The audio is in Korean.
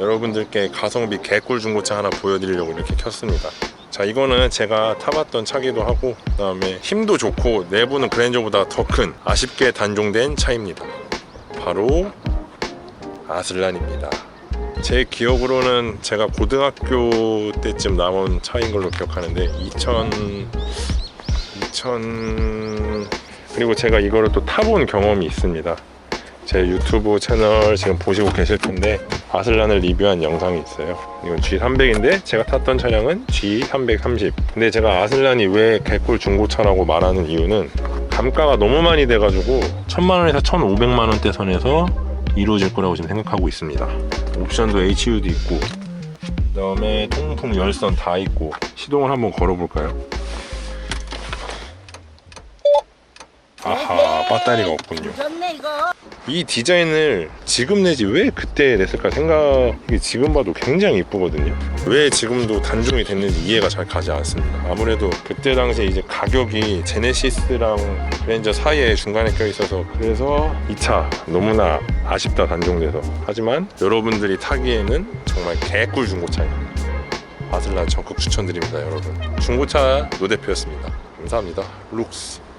여러분들께 가성비 개꿀 중고차 하나 보여드리려고 이렇게 켰습니다. 자 이거는 제가 타봤던 차기도 하고 그 다음에 힘도 좋고 내부는 그랜저보다 더 큰 아쉽게 단종된 차입니다. 바로 아슬란입니다. 제 기억으로는 제가 고등학교 때쯤 나온 차인 걸로 기억하는데 2000 2000 그리고 제가 이거를 또 타본 경험이 있습니다. 제 유튜브 채널 지금 보시고 계실 텐데 아슬란을 리뷰한 영상이 있어요. 이건 G300인데 제가 탔던 차량은 G330. 근데 제가 아슬란이 왜 개꿀 중고차라고 말하는 이유는 감가가 너무 많이 돼가지고 천만 원에서 천오백만 원대 선에서 이루어질 거라고 지금 생각하고 있습니다. 옵션도 HU도 있고 그 다음에 통풍 열선 다 있고 시동을 한번 걸어볼까요? 아하 배터리가 없군요. 이 디자인을 지금 내지 왜 그때 냈을까 생각이 지금 봐도 굉장히 이쁘거든요. 왜 지금도 단종이 됐는지 이해가 잘 가지 않습니다. 아무래도 그때 당시에 이제 가격이 제네시스랑 그랜저 사이에 중간에 껴 있어서 그래서 이 차 너무나 아쉽다 단종돼서 하지만 여러분들이 타기에는 정말 개꿀 중고차입니다. 아슬란 적극 추천드립니다 여러분. 중고차 노대표였습니다. 감사합니다. 룩스.